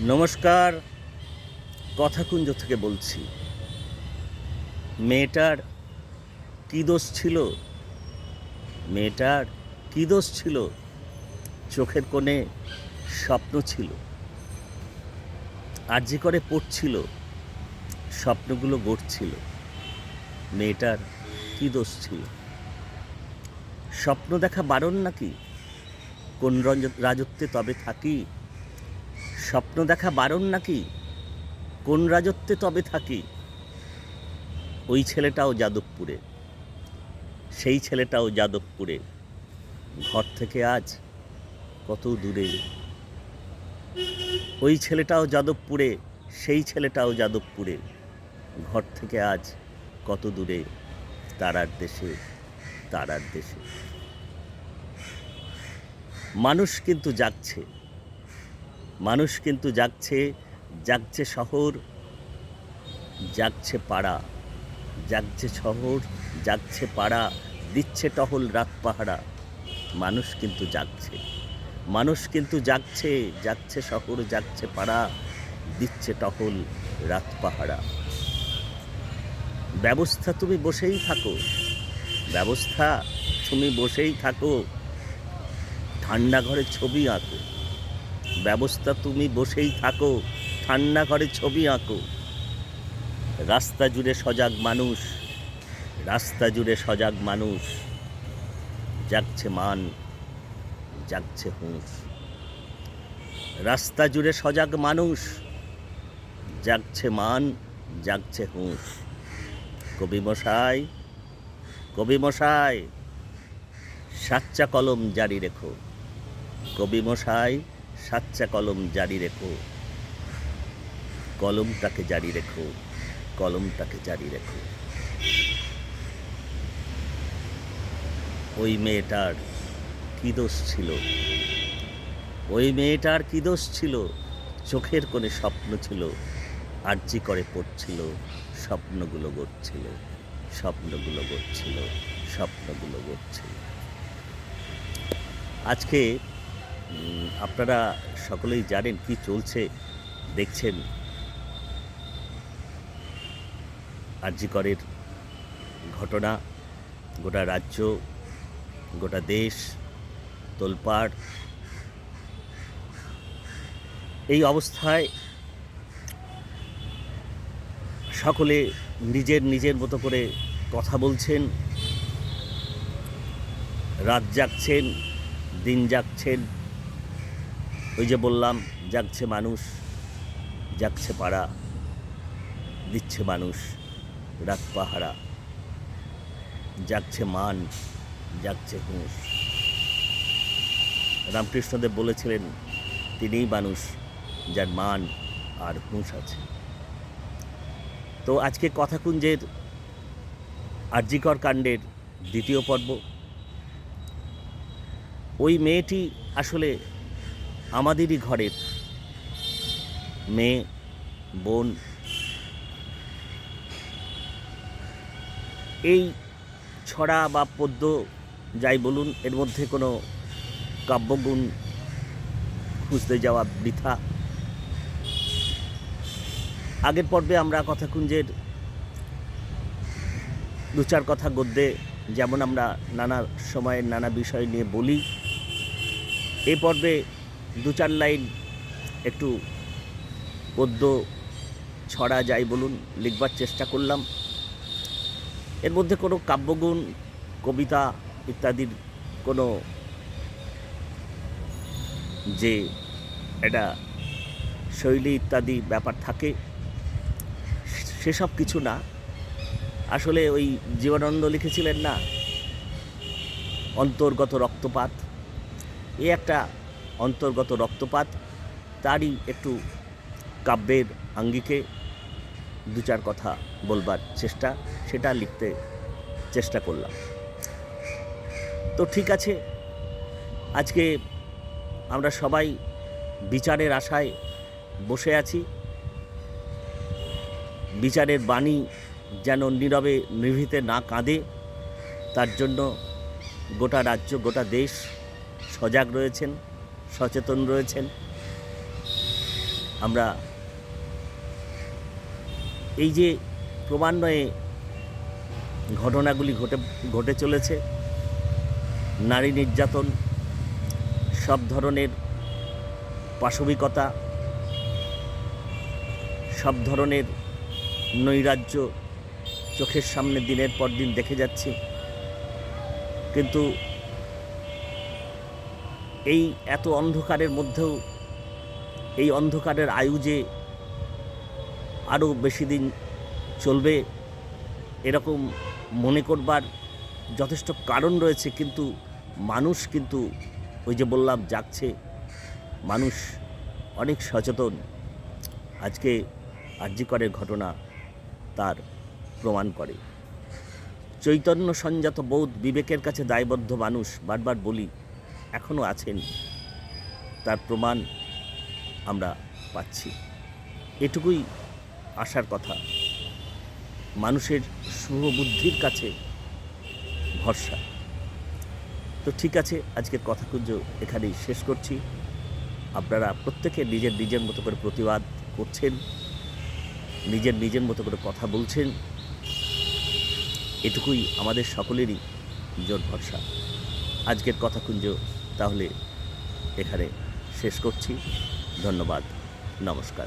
নমস্কার, কথাকুঞ্জ থেকে বলছি। মেয়েটার কী দোষ ছিল? মেয়েটার কী দোষ ছিল? চোখের কোণে স্বপ্ন ছিল। আর যে করে পড়ছিল, স্বপ্নগুলো গড়ছিল। মেয়েটার কী দোষ ছিল? স্বপ্ন দেখা বারণ নাকি? কোন রাজত্বে তবে থাকি? স্বপ্ন দেখা বারণ নাকি? কোন রাজত্বে তবে থাকি? ওই ছেলেটাও যাদবপুরে। সেই ছেলেটাও যাদবপুরে। ঘর থেকে আজ কত দূরে? ওই ছেলেটাও যাদবপুরে, সেই ছেলেটাও যাদবপুরে। ঘর থেকে আজ কত দূরে? তারার দেশে তারার দেশে। মানুষ কিন্তু জাগছে। মানুষ কিন্তু জাগছে জাগছে শহর, জাগছে পাড়া। জাগছে শহর, জাগছে পাড়া, দিচ্ছে টহল রাত পাহারা। মানুষ কিন্তু জাগছে। মানুষ কিন্তু জাগছে যাচ্ছে শহর, জাগছে পাড়া, দিচ্ছে টহল রাত পাহারা। ব্যবস্থা তুমি বসেই থাকো। ব্যবস্থা তুমি বসেই থাকো। ঠান্ডা ঘরে ছবি আঁকো। ব্যবস্থা তুমি বসেই থাকো, ঠান্ডা ঘরে ছবি আঁকো। রাস্তা জুড়ে সজাগ মানুষ, রাস্তা জুড়ে সজাগ মানুষ। জাগছে মান, জাগছে হুঁশ। রাস্তা জুড়ে সজাগ মানুষ, জাগছে মান, জাগছে হুঁশ। কবি মশাই কবি মশাই সাচ্চা কলম জারি রেখো। কবি মশাই সাচ্চা কলম জারি রেখো। কলমটাকে জারি রেখো, কলমটাকে জারি রেখো। ওই মেয়েটার কী দোষ ছিল? ওই মেয়েটার কী দোষ ছিল? চোখের কোণে স্বপ্ন ছিল, আর্জি করে পড়ছিল, স্বপ্নগুলো গড়ছিল স্বপ্নগুলো গড়ছিল স্বপ্নগুলো গড়ছিল। আজকে আপনারা সকলেই জানেন কি চলছে, দেখছেন আরজিকরের ঘটনা। গোটা রাজ্য, গোটা দেশ তোলপাড়। এই অবস্থায় সকলে নিজের নিজের মতো করে কথা বলছেন। রাত জাগছেন, দিন জাগছেন। ওই যে বললাম, জাগছে মানুষ, জাগছে পাড়া, দিচ্ছে মানুষ, রাত পাহারা। জাগছে মান, জাগছে হুঁশ। রামকৃষ্ণদেব বলেছিলেন, তিনিই মানুষ যার মান আর হুঁশ আছে। তো আজকে কথাকুঞ্জের আর্যিকর কাণ্ডের দ্বিতীয় পর্ব। ওই মেয়েটি আসলে আমাদেরই ঘরের মেয়ে, বোন। এই ছড়া বা পদ্য যাই বলুন, এর মধ্যে কোনো কাব্যগুণ খুঁজতে যাওয়া বৃথা। আগের পর্বে আমরা কথাকুঞ্জের দু চার কথা গদ্যে যেমন আমরা নানা সময়ের নানা বিষয় নিয়ে বলি এই পর্বে দু চার লাইন একটু পদ্য ছড়া যাই বলুন, লিখবার চেষ্টা করলাম। এর মধ্যে কোনো কাব্যগুণ, কবিতা ইত্যাদির কোনো যে একটা শৈলী ইত্যাদি ব্যাপার থাকে, সেসব কিছু না। আসলে ওই জীবনানন্দ লিখেছিলেন না, অন্তর্গত রক্তপাত। এ একটা অন্তর্গত রক্তপাত, তারই একটু কাব্যের আঙ্গিকে দু চার কথা বলবার চেষ্টা, সেটা লিখতে চেষ্টা করলাম। তো ঠিক আছে, আজকে আমরা সবাই বিচারের আশায় বসে আছি। বিচারের বাণী যেন নীরবে নিভৃতে না কাঁদে, তার জন্য গোটা রাজ্য, গোটা দেশ সজাগ রয়েছেন। সচেতন রয়েছেন। আমরা এই যে ক্রমান্বয়ে ঘটনাগুলি ঘটে ঘটে চলেছে, নারী নির্যাতন, সব ধরনের পাশবিকতা, সব ধরনের নৈরাজ্য চোখের সামনে দিনের পর দিন দেখে যাচ্ছি। কিন্তু এই এত অন্ধকারের মধ্যেও, এই অন্ধকারের আয়ু যে আরও বেশি দিন চলবে, এরকম মনে করবার যথেষ্ট কারণ রয়েছে, কিন্তু মানুষ কিন্তু ওই যে বললাম জাগছে, মানুষ অনেক সচেতন। আজকে আর্যিকরের ঘটনা তার প্রমাণ করে। চৈতন্য সঞ্জাত বোধ বিবেকের কাছে দায়বদ্ধ মানুষ বারবার বলি এখনও আছেন, তার প্রমাণ আমরা পাচ্ছি। এটুকুই আসার কথা। মানুষের শুভবুদ্ধির কাছে ভরসা। তো ঠিক আছে, আজকের কথাকুঞ্জ এখানেই শেষ করছি। আপনারা প্রত্যেকে নিজের নিজের মতো করে প্রতিবাদ করছেন, নিজের নিজের মতো করে কথা বলছেন। এটুকুই আমাদের সকলেরই জোর ভরসা। আজকের কথাকুঞ্জ তাহলে এখানে শেষ করছি। ধন্যবাদ। নমস্কার।